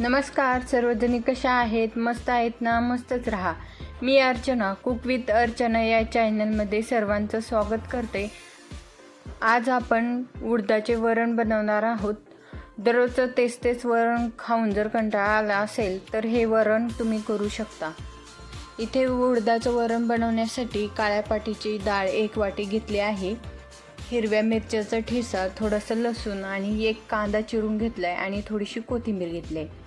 नमस्कार सर्वजणी कशा आहेत? मस्त आहेत ना? मस्तच राहा. मी अर्चना कुक विथ अर्चना या चॅनलमध्ये सर्वांचं स्वागत करते. आज आपण उडदाचे वरण बनवणार आहोत. दररोजचं तेच तेच वरण खाऊन जर कंटाळा आला असेल तर हे वरण तुम्ही करू शकता. इथे उडदाचं वरण बनवण्यासाठी काळ्या पाटीची डाळ एक वाटी घेतली आहे. हिरव्या मिरच्याचा ठेसा थोडंसं लसूण आणि एक कांदा चिरून घेतला आहे आणि थोडीशी कोथिंबीर घेतली आहे.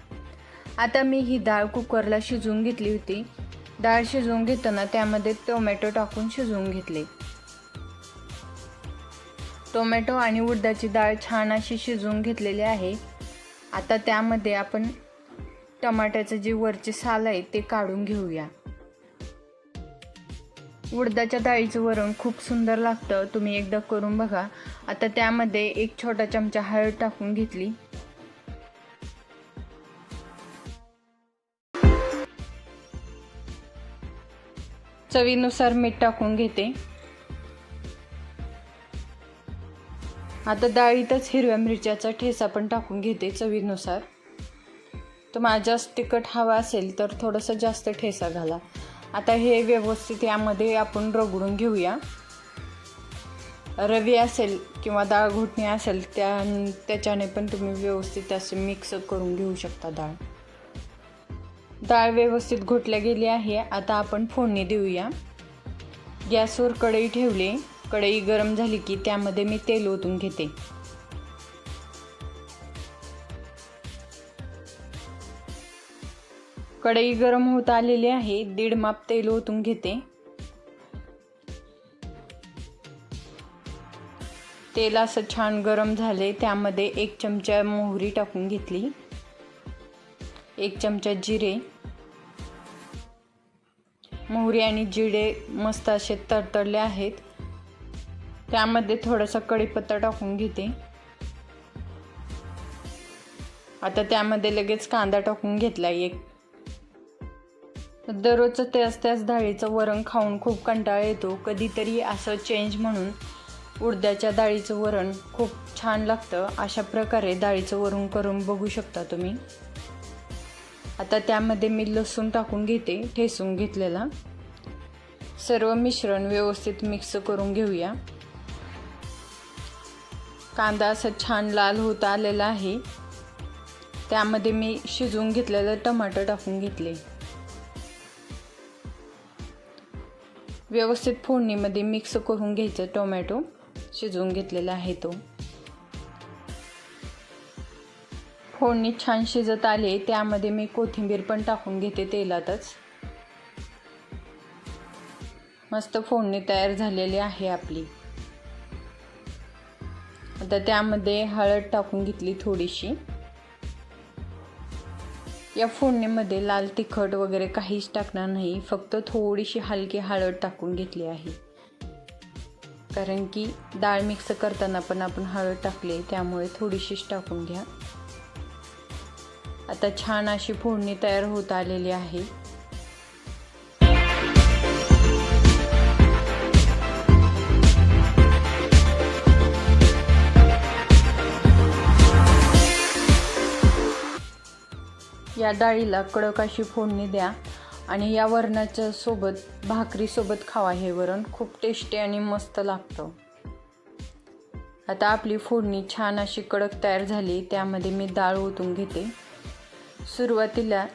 आता मी ही डाळ कुकरला शिजवून घेतली होती. डाळ शिजवून घेताना त्यामध्ये टोमॅटो टाकून शिजवून घेतले. टोमॅटो आणि उडदाची डाळ छान अशी शिजवून घेतलेली आहे. आता त्यामध्ये आपण टमाट्याचं जे वरचे साल आहे ते काढून घेऊया. उडदाच्या डाळीचं वरण खूप सुंदर लागतं. तुम्ही एकदा करून बघा. आता त्यामध्ये एक छोटा चमचा हळद टाकून घेतली. चवीनुसार मीठ टाकून घेते. आता डाळीतच हिरव्या मिरच्याचा ठेसा पण टाकून घेते चवीनुसार. तुम्हाला जास्त तिखट हवा असेल तर थोडंसं जास्त ठेसा घाला. आता हे व्यवस्थित यामध्ये आपण रगडून घेऊया. रवी असेल किंवा डाळ घोटणी असेल त्या त्याच्याने पण तुम्ही व्यवस्थित असे मिक्स करून घेऊ शकता डाळ. डाळ व्यवस्थित घोटल्या गेली आहे. आता आपण फोडणी देऊया. गॅसवर कढई ठेवली. कढई गरम झाली की त्यामध्ये मी तेल ओतून घेते. कढई गरम होत आलेली आहे. दीड माप तेल ओतून घेते. तेल असं छान गरम झाले त्यामध्ये एक चमचा मोहरी टाकून घेतली. एक चमचा जिरे मोहरी आणि जिरे मस्त असे तडतडले आहेत. त्यामध्ये थोडासा कढीपत्ता टाकून घेते. आता त्यामध्ये लगेच कांदा टाकून घेतला एक. दररोजचं त्याच त्याच डाळीचं वरण खाऊन खूप कंटाळा येतो. कधीतरी असं चेंज म्हणून उडद्याच्या डाळीचं वरण खूप छान लागतं. अशा प्रकारे डाळीचं वरण करून बघू शकता तुम्ही. आता त्यामध्ये मी लसूण टाकून घेते ठेसून घेतलेला. सर्व मिश्रण व्यवस्थित मिक्स करून घेऊया. कांदा असा छान लाल होत आलेला आहे. त्यामध्ये मी शिजवून घेतलेलं टमाटर टाकून घेतले. व्यवस्थित फोडणीमध्ये मिक्स करून घ्यायचं टोमॅटो शिजवून घेतलेला आहे तो. फोडणी छान शिजत आले त्यामध्ये मी कोथिंबीर पण टाकून घेते तेलातच. मस्त फोडणी तयार झालेली आहे आपली. आता त्यामध्ये हळद टाकून घेतली थोडीशी. या फोडणीमध्ये लाल तिखट वगैरे काहीच टाकणार नाही फक्त थोडीशी हलकी हळद टाकून घेतली आहे. कारण की डाळ मिक्स करताना पण आपण हळद टाकली त्यामुळे थोडीशीच टाकून घ्या. आता छान अशी फोडणी तयार होत आलेली आहे. या डाळीला कडक अशी फोडणी द्या आणि या वरणाच्या सोबत भाकरीसोबत खावा हे वरण खूप टेस्टी आणि मस्त लागतं. आता आपली फोडणी छान अशी कडक तयार झाली त्यामध्ये मी डाळ ओतून घेते. सुरुवातीला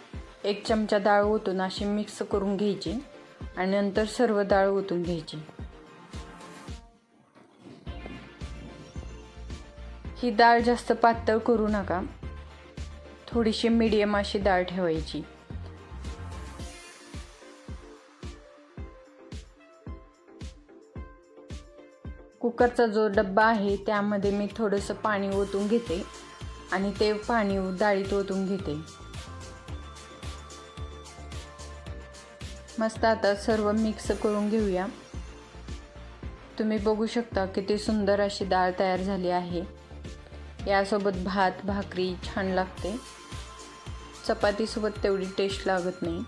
एक चमचा डाळ ओतून अशी मिक्स करून घ्यायची आणि नंतर सर्व डाळ ओतून घ्यायची. ही डाळ जास्त पातळ करू नका. थोडीशी मीडियम अशी डाळ ठेवायची. कुकरचा जो डब्बा आहे त्यामध्ये मी थोडंसं पाणी ओतून घेते आणि ते पाणी डाळीत ओतून घेते. मस्त आता सर्व मिक्स करून घेऊया. तुम्ही बघू शकता किती सुंदर अशी डाळ तयार झाली आहे. यासोबत भात भाकरी छान लागते. चपातीसोबत तेवढी टेस्ट लागत नाही.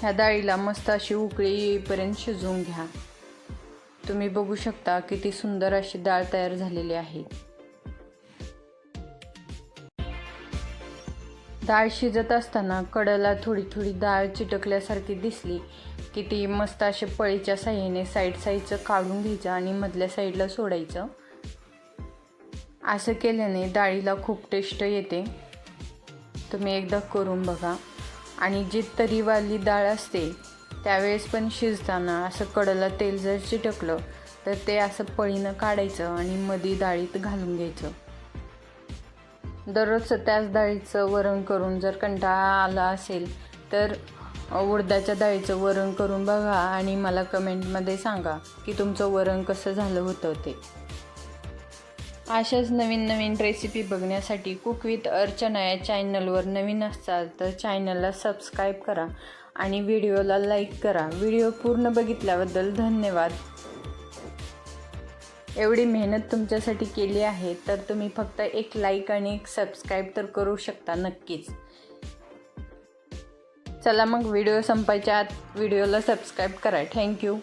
ह्या डाळीला मस्त अशी उकळी येईपर्यंत शिजवून घ्या. तुम्ही बघू शकता किती सुंदर अशी डाळ तयार झालेली आहे. डाळ शिजत असताना कडेला थोडी थोडी डाळ चिटकल्यासारखी दिसली की ती मस्त असे पळीच्या साह्याने साईड साईडचं काढून घ्यायचं आणि मधल्या साईडला सोडायचं. असं केल्याने डाळीला खूप टेस्ट येते. तुम्ही एकदा करून बघा. आणि जी तरीवाली डाळ असते त्यावेळेस पण शिजताना असं कडला तेल जर चिटकलं तर ते असं पळीनं काढायचं आणि मधी डाळीत घालून घ्यायचं. दररोज त्याच डाळीचं वरण करून जर कंटाळा आला असेल तर उडदाच्या डाळीचं वरण करून बघा आणि मला कमेंटमध्ये सांगा की तुमचं वरण कसं झालं होतं ते. अशाच नवीन नवीन रेसिपी बघण्यासाठी कुक विथ अर्चना या चॅनलवर नवीन असतात तर चॅनलला सबस्क्राईब करा आणि व्हिडिओला लाईक करा. व्हिडिओ पूर्ण बघितल्याबद्दल धन्यवाद. एवढी मेहनत तुमच्यासाठी केली आहे तर तुम्ही फक्त एक लाईक आणि एक सबस्क्राईब तर करू शकता नक्कीच. चला मग व्हिडिओ संपायच्या आत व्हिडिओला सबस्क्राईब करा. थँक्यू